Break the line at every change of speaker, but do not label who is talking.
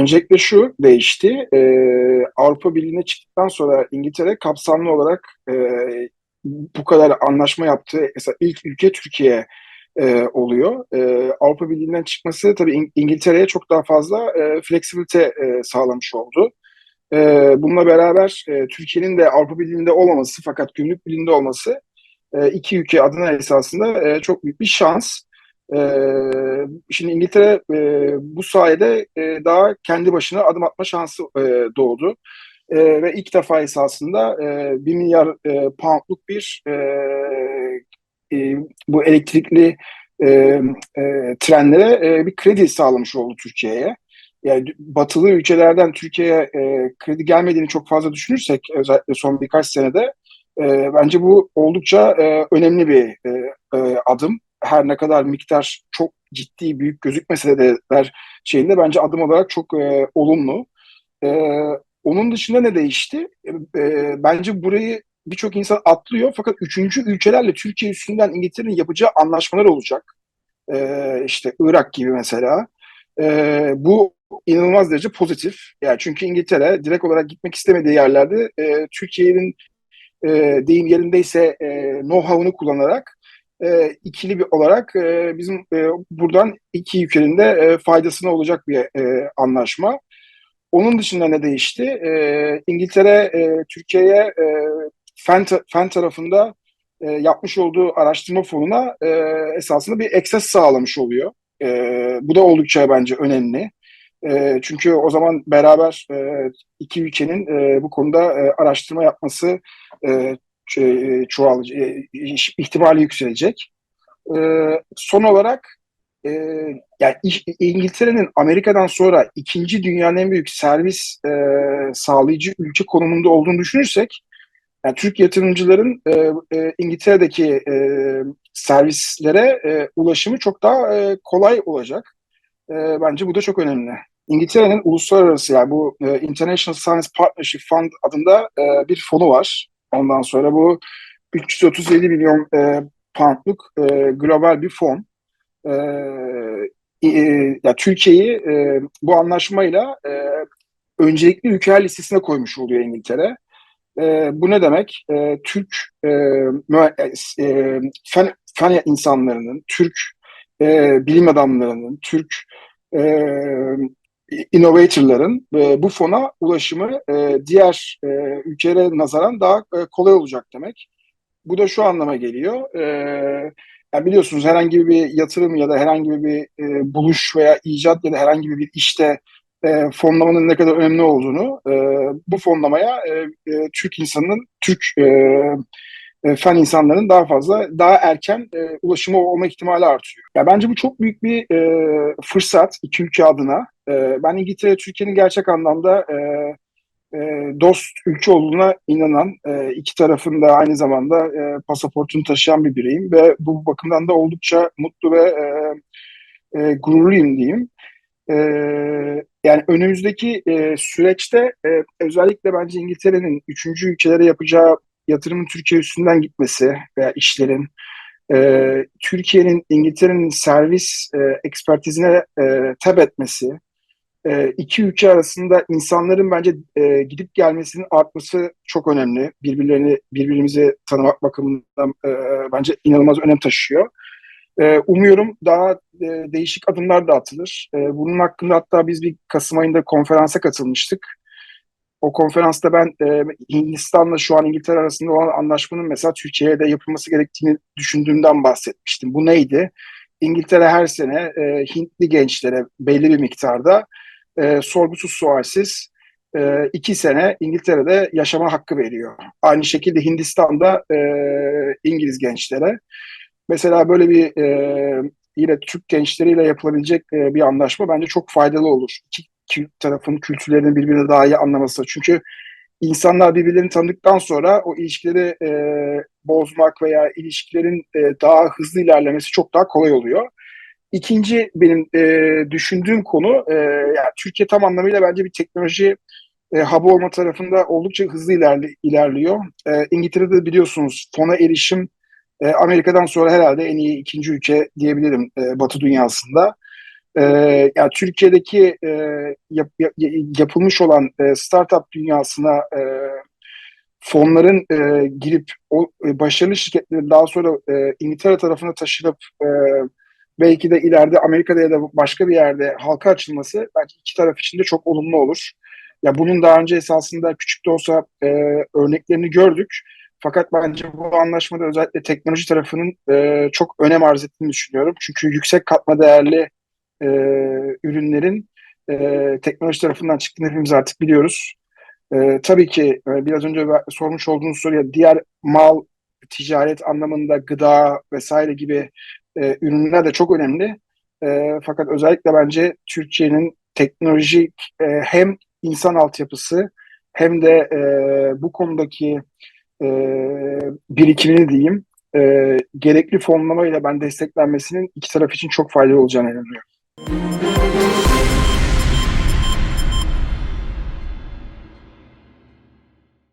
öncelikle şu değişti. E, Avrupa Birliği'ne çıktıktan sonra İngiltere kapsamlı olarak e, bu kadar anlaşma yaptı. Mesela ilk ülke Türkiye e, oluyor. E, Avrupa Birliği'nden çıkması tabii İng- İngiltere'ye çok daha fazla e, fleksibilite e, sağlamış oldu. E, bununla beraber e, Türkiye'nin de Avrupa Birliği'nde olmaması fakat gümrük birliğinde olması e, iki ülke adına esasında e, çok büyük bir şans. E, şimdi İngiltere e, bu sayede e, daha kendi başına adım atma şansı e, doğdu. E, ve ilk defa esasında e, 1 milyar e, poundluk bir e, e, bu elektrikli e, e, trenlere e, bir kredi sağlamış oldu Türkiye'ye. Yani batılı ülkelerden Türkiye'ye e, kredi gelmediğini çok fazla düşünürsek özellikle son birkaç senede e, bence bu oldukça e, önemli bir e, e, adım. Her ne kadar miktar çok ciddi büyük gözükmese de der şeyinde bence adım olarak çok e, olumlu. E, onun dışında ne değişti? E, bence burayı birçok insan atlıyor fakat üçüncü ülkelerle Türkiye üstünden İngiltere'nin yapacağı anlaşmalar olacak. E, işte Irak gibi mesela. E, bu inanılmaz derece pozitif. Yani çünkü İngiltere direkt olarak gitmek istemediği yerlerde e, Türkiye'nin e, deyim yerindeyse e, know-how'unu kullanarak e, ikili bir olarak e, bizim e, buradan iki ülkenin de e, faydasına olacak bir e, anlaşma. Onun dışında ne değişti? E, İngiltere e, Türkiye'ye e, fen, fen tarafında e, yapmış olduğu araştırma fonuna e, esasında bir ekses sağlamış oluyor. E, bu da oldukça bence önemli. E, çünkü o zaman beraber e, iki ülkenin e, bu konuda e, araştırma yapması e, çoğalacak, e, ihtimali yükselecek. E, son olarak e, yani İngiltere'nin Amerika'dan sonra ikinci dünyanın en büyük servis e, sağlayıcı ülke konumunda olduğunu düşünürsek yani Türk yatırımcıların e, e, İngiltere'deki e, servislere e, ulaşımı çok daha e, kolay olacak. E, bence bu da çok önemli. İngiltere'nin uluslararası yani bu e, International Science Partnership Fund adında e, bir fonu var. Ondan sonra bu 337 milyon e, poundluk e, global bir fon. E, e, ya Türkiye'yi e, bu anlaşmayla e, öncelikli ülkeler listesine koymuş oluyor İngiltere. E, bu ne demek? E, Türk e, e, fen, fen insanlarının, Türk e, bilim adamlarının, Türk e, innovatorların e, bu fona ulaşımı e, diğer e, ülkelere nazaran daha e, kolay olacak demek. Bu da şu anlama geliyor. E, yani biliyorsunuz herhangi bir yatırım ya da herhangi bir e, buluş veya icat ya da herhangi bir işte e, fonlamanın ne kadar önemli olduğunu e, bu fonlamaya e, e, Türk insanının, Türk e, e, fen insanların daha fazla, daha erken e, ulaşımı olma ihtimali artıyor. Ya bence bu çok büyük bir e, fırsat iki ülke adına. E, ben İngiltere, Türkiye'nin gerçek anlamda e, e, dost ülke olduğuna inanan, e, iki tarafın da aynı zamanda e, pasaportunu taşıyan bir bireyim ve bu bakımdan da oldukça mutlu ve e, e, gururluyum diyeyim. E, yani önümüzdeki e, süreçte e, özellikle bence İngiltere'nin üçüncü ülkelere yapacağı yatırımın Türkiye üstünden gitmesi veya işlerin e, Türkiye'nin İngiltere'nin servis e, ekspertizine e, tab etmesi, e, iki ülke arasında insanların bence e, gidip gelmesinin artması çok önemli. Birbirlerini birbirimizi tanımak bakımından e, bence inanılmaz önem taşıyor. E, umuyorum daha e, değişik adımlar da atılır. E, bunun hakkında hatta biz bir Kasım ayında konferansa katılmıştık. O konferansta ben e, Hindistan'la şu an İngiltere arasında olan anlaşmanın mesela Türkiye'de yapılması gerektiğini düşündüğümden bahsetmiştim. Bu neydi? İngiltere her sene e, Hintli gençlere belli bir miktarda e, sorgusuz sualsiz e, iki sene İngiltere'de yaşama hakkı veriyor. Aynı şekilde Hindistan'da e, İngiliz gençlere. Mesela böyle bir e, yine Türk gençleriyle yapılabilecek e, bir anlaşma bence çok faydalı olur. İki, tarafın kültürlerini birbirini daha iyi anlaması. Çünkü insanlar birbirlerini tanıdıktan sonra o ilişkileri e, bozmak veya ilişkilerin e, daha hızlı ilerlemesi çok daha kolay oluyor. İkinci benim e, düşündüğüm konu e, yani Türkiye tam anlamıyla bence bir teknoloji e, hub olma tarafında oldukça hızlı ilerli, ilerliyor. E, İngiltere'de biliyorsunuz fona erişim e, Amerika'dan sonra herhalde en iyi ikinci ülke diyebilirim e, Batı dünyasında. E, yani Türkiye'deki e, yap, yap, yapılmış olan e, startup dünyasına e, fonların e, girip o e, başarılı şirketlerin daha sonra e, İngiltere tarafına taşınıp e, belki de ileride Amerika'da ya da başka bir yerde halka açılması bence iki taraf için de çok olumlu olur. Ya bunun daha önce esasında küçük de olsa e, örneklerini gördük. Fakat bence bu anlaşmada özellikle teknoloji tarafının e, çok önem arz ettiğini düşünüyorum. Çünkü yüksek katma değerli e, ürünlerin e, teknoloji tarafından çıktığını hepimiz artık biliyoruz. E, tabii ki e, biraz önce sormuş olduğunuz soruya diğer mal, ticaret anlamında gıda vesaire gibi e, ürünler de çok önemli. E, fakat özellikle bence Türkiye'nin teknolojik e, hem insan altyapısı hem de e, bu konudaki e, birikimini diyeyim e, gerekli fonlamayla ben desteklenmesinin iki taraf için çok faydalı olacağını inanıyorum.